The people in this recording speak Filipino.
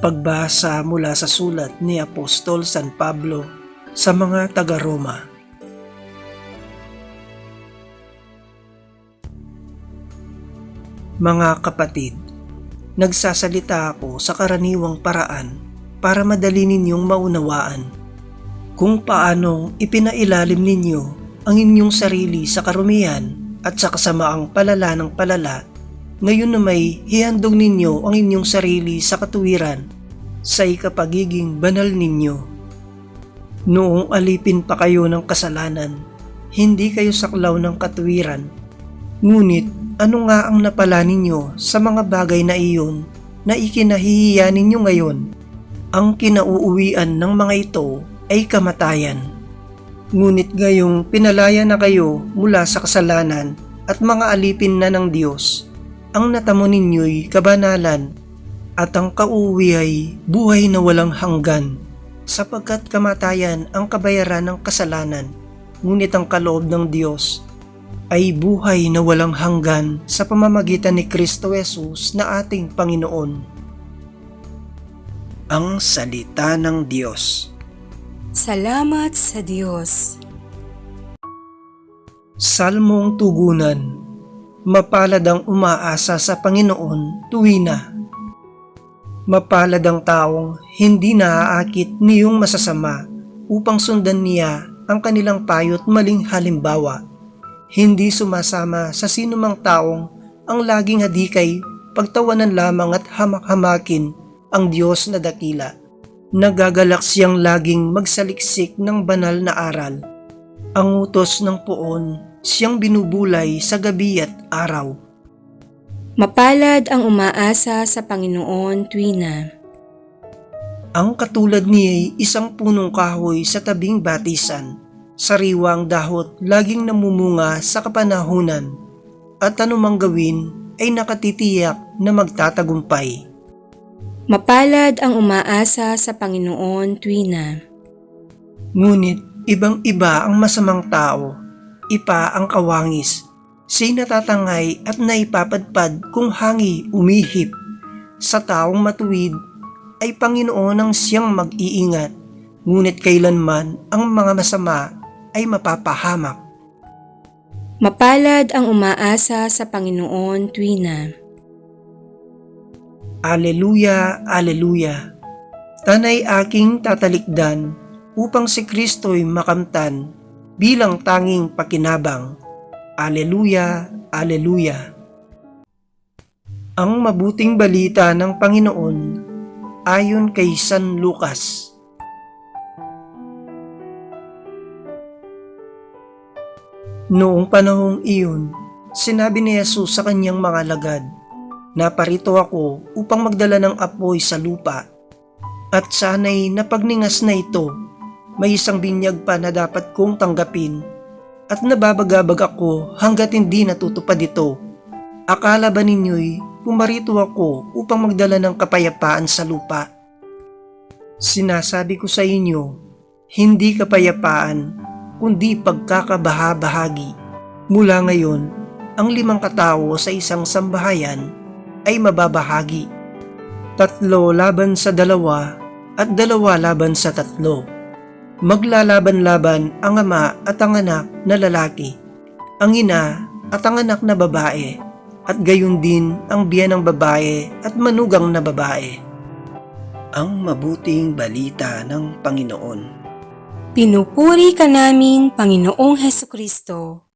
Pagbasa mula sa sulat ni Apostol San Pablo sa mga taga-Roma. Mga kapatid, nagsasalita ako sa karaniwang paraan para madali ninyong maunawaan kung paanong ipinailalim ninyo ang inyong sarili sa karumihan at sa kasamaang palala ng palala ngayon na may hihandog ninyo ang inyong sarili sa katuwiran sa ikapagiging banal ninyo. Noong alipin pa kayo ng kasalanan, hindi kayo saklaw ng katuwiran. Ngunit ano nga ang napala ninyo sa mga bagay na iyon na ikinahihiya ninyo ngayon? Ang kinauuwian ng mga ito ay kamatayan. Ngunit gayong pinalaya na kayo mula sa kasalanan at mga alipin na ng Diyos, ang natamo ninyo'y kabanalan at ang kauwi ay buhay na walang hanggan sapagkat kamatayan ang kabayaran ng kasalanan ngunit ang kaloob ng Diyos ay buhay na walang hanggan sa pamamagitan ni Kristo Jesus na ating Panginoon. Ang Salita ng Diyos Salamat sa Diyos. Salmong Tugunan Mapalad ang umaasa sa Panginoon tuwina. Mapalad ang taong hindi naaakit niyong masasama upang sundan niya ang kanilang payo't maling halimbawa. Hindi sumasama sa sinumang taong ang laging hadikay pagtawanan lamang at hamak-hamakin ang Diyos na dakila. Nagagalak siyang laging magsaliksik ng banal na aral. Ang utos ng poon siyang binubulay sa gabi at araw. Mapalad ang umaasa sa Panginoon tuwina. Ang katulad niya ay isang punong kahoy sa tabing batisan. Sariwang dahot laging namumunga sa kapanahunan at anumang gawin ay nakatitiyak na magtatagumpay. Mapalad ang umaasa sa Panginoon tuwina. Ngunit ibang-iba ang masamang tao, ipa ang kawangis. Siya'y natatangay at naipapadpad kung hangi umihip. Sa taong matuwid ay Panginoon ang siyang mag-iingat, ngunit kailanman ang mga masama ay mapapahamak. Mapalad ang umaasa sa Panginoon tuwina. Aleluya, Aleluya. Tanay aking tatalikdan upang si Kristo'y makamtan bilang tanging pakinabang. Aleluya, Aleluya. Ang mabuting balita ng Panginoon ayon kay San Lucas. Noong panahong iyon, sinabi ni Jesus sa kanyang mga lagad, Naparito ako upang magdala ng apoy sa lupa. At sana'y napagningas na ito, may isang binyag pa na dapat kong tanggapin. At nababagabag ako hanggat hindi natutupad ito. Akala ba ninyo'y pumarito ako upang magdala ng kapayapaan sa lupa? Sinasabi ko sa inyo, hindi kapayapaan, kundi pagkakabaha-bahagi. Mula ngayon, ang limang katao sa isang sambahayan ay mababahagi. Tatlo laban sa dalawa at dalawa laban sa tatlo. Maglalaban-laban ang ama at ang anak na lalaki, ang ina at ang anak na babae, at gayon din ang biyan ng babae at manugang na babae. Ang mabuting balita ng Panginoon. Pinupuri ka namin, Panginoong Heso Kristo.